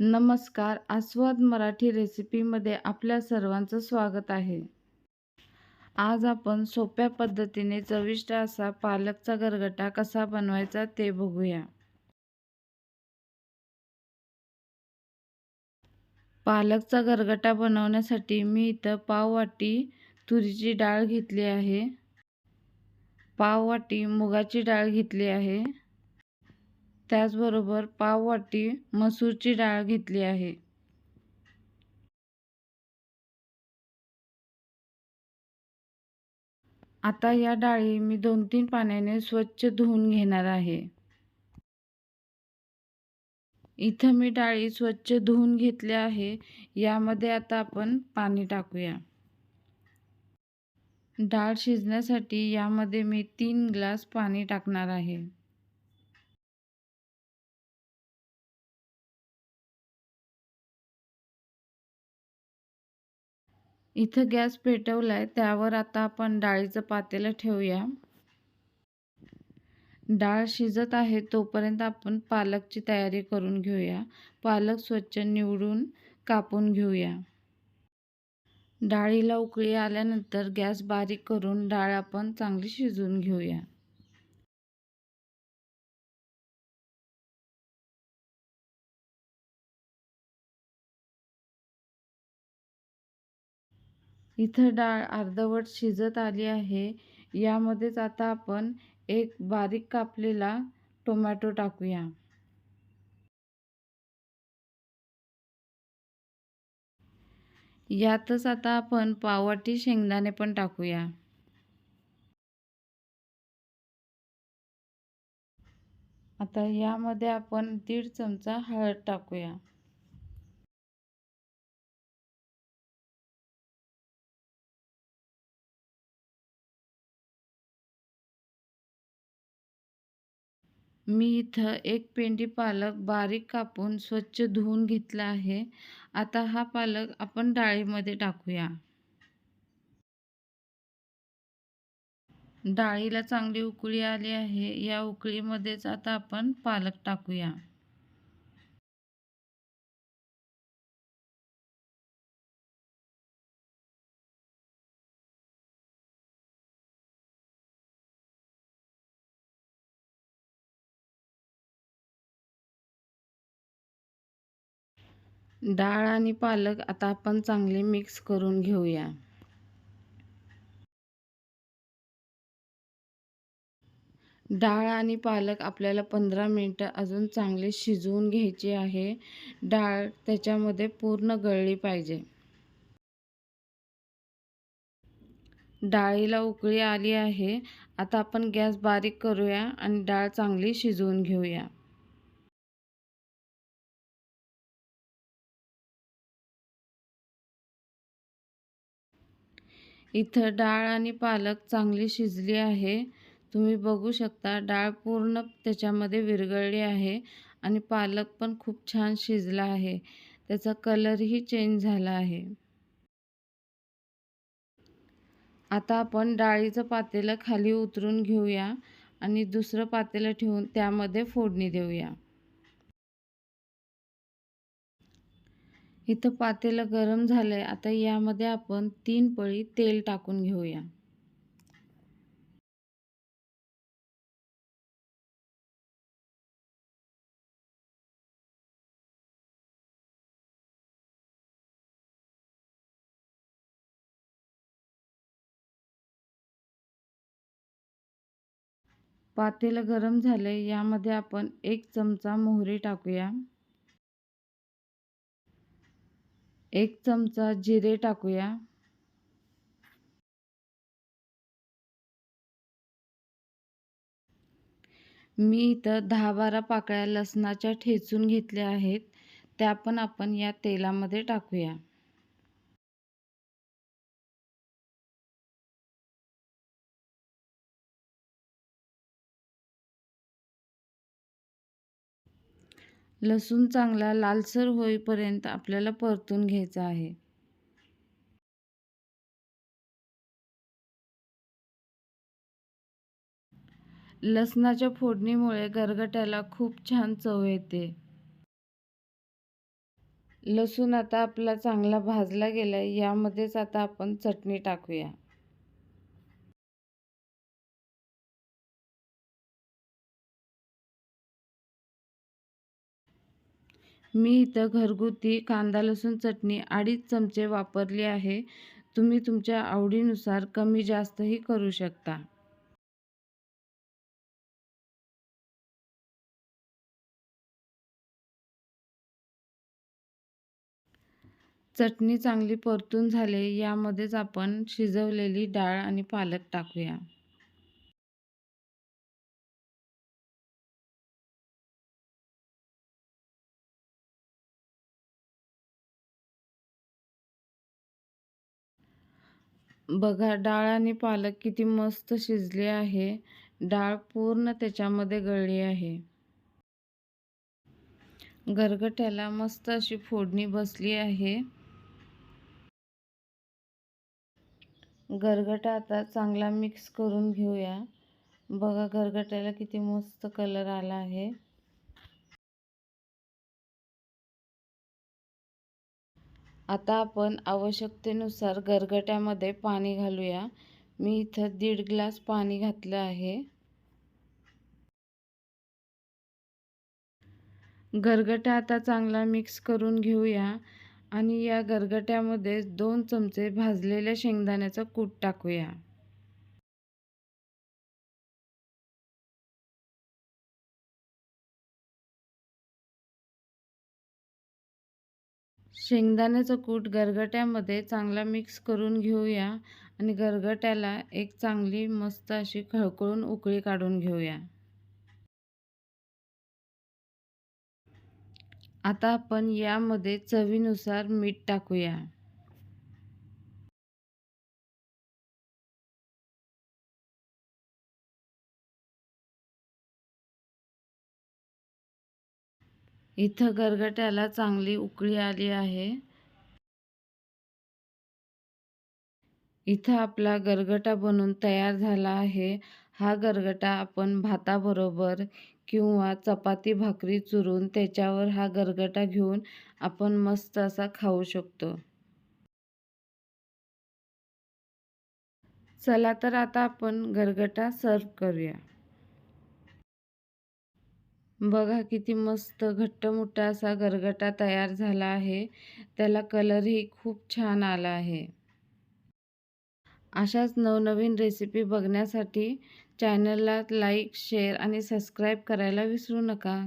नमस्कार. आस्वाद मराठी रेसिपीमध्ये आपल्या सर्वांचं स्वागत आहे. आज आपण सोप्या पद्धतीने चविष्ट असा पालकचा गरगटा कसा बनवायचा ते बघूया. पालकचा गरगटा बनवण्यासाठी मी इथं पाववाटी तुरीची डाळ घेतली आहे. पाववाटी मुगाची डाळ घेतली आहे. त्याचबरोबर पाव वाटी मसूरची डाळ घेतली आहे. आता या डाळी मी दोन तीन पाण्याने स्वच्छ धुवून घेणार आहे. इथं मी डाळी स्वच्छ धुवून घेतली आहे. यामध्ये आता आपण पाणी टाकूया. डाळ शिजण्यासाठी यामध्ये मी तीन ग्लास पाणी टाकणार आहे. इथं गॅस पेटवला आहे त्यावर आता आपण डाळीचं पातेलं ठेवूया. डाळ शिजत आहे तोपर्यंत आपण पालकची तयारी करून घेऊया. पालक स्वच्छ निवडून कापून घेऊया. डाळीला उकळी आल्यानंतर गॅस बारीक करून डाळ आपण चांगली शिजवून घेऊया. इथं डाळ अर्धवट शिजत आली आहे. यामध्येच आता आपण एक बारीक कापलेला टोमॅटो टाकूया. यातच आता आपण पाववाटी शेंगदाणे पण टाकूया. आता यामध्ये आपण दीड चमचा हळद टाकूया. मी इथं एक पेंडी पालक बारीक कापून स्वच्छ धुवून घेतला आहे. आता हा पालक आपण डाळीमध्ये टाकूया. डाळीला चांगली उकळी आली आहे. या उकळीमध्येच आता आपण पालक टाकूया. डाळ आणि पालक आता आपण चांगले मिक्स करून घेऊया. डाळ आणि पालक आपल्याला पंधरा मिनटं अजून चांगले शिजवून घ्यायची आहे. डाळ त्याच्यामध्ये पूर्ण गळली पाहिजे. डाळीला उकळी आली आहे. आता आपण गॅस बारीक करूया आणि डाळ चांगली शिजवून घेऊया. इथं डाळ आणि पालक चांगली शिजली आहे. तुम्ही बघू शकता डाळ पूर्ण त्याच्यामध्ये विरघळली आहे आणि पालक पण खूप छान शिजला आहे. त्याचा कलरही चेंज झाला आहे. आता आपण डाळीचं पातेलं खाली उतरून घेऊया आणि दुसरं पातेलं ठेवून त्यामध्ये फोडणी देऊया. इथं पातेलं गरम झालंय. आता यामध्ये आपण तीन पळी तेल टाकून घेऊया. पातेलं गरम झालंय. यामध्ये आपण एक चमचा मोहरी टाकूया. एक चमचा जिरे टाकूया. मी इथं दहा बारा पाकळ्या लसणाच्या ठेचून घेतल्या आहेत. त्या पण आपण या तेलामध्ये टाकूया. लसूण चांगला लालसर होईपर्यंत आपल्याला परतून घ्यायचा आहे. लसणाच्या फोडणीमुळे गरगट्याला खूप छान चव येते. लसूण आता आपला चांगला भाजला गेला यामध्येच आता आपण चटणी टाकूया. मी इथं घरगुती कांदा लसूण चटणी अडीच चमचे वापरली आहे. तुम्ही तुमच्या आवडीनुसार कमी जास्तही करू शकता. चटणी चांगली परतून झाले यामध्येच आपण शिजवलेली डाळ आणि पालक टाकूया. बघा डाळ आणि पालक किती मस्त शिजले आहे. डाळ पूर्ण त्याच्यामध्ये गळली आहे. गरगट्याला मस्त अशी फोडणी बसली आहे. गरगटा आता चांगला मिक्स करून घेऊया. बघा गरगट्याला किती मस्त कलर आला आहे. आता आपण आवश्यकतेनुसार गरगट्यामध्ये पाणी घालूया. मी इथं दीड ग्लास पाणी घातलं आहे. गरगट्या आता चांगला मिक्स करून घेऊया आणि या गरगट्यामध्ये दोन चमचे भाजलेल्या शेंगदाण्याचं कूट टाकूया. शेंगदाण्याचं कूट गरगट्यामध्ये चांगला मिक्स करून घेऊया आणि गरगट्याला एक चांगली मस्त अशी खळखळून उकळी काढून घेऊया. आता आपण यामध्ये चवीनुसार मीठ टाकूया. इथं गरगट्याला चांगली उकळी आली आहे. इथं आपला गरगटा बनून तयार झाला आहे. हा गरगटा आपण भाताबरोबर किंवा चपाती भाकरी चुरून त्याच्यावर हा गरगटा घेऊन आपण मस्त असा खाऊ शकतो. चला तर आता आपण गरगटा सर्व करूया. बघा किती मस्त घट्ट मोठा असा गरगटा तयार झाला आहे. त्याला कलरही खूप छान आला आहे. अशाच नवनवीन रेसिपी बघण्यासाठी चॅनलला लाईक शेअर आणि सबस्क्राईब करायला विसरू नका.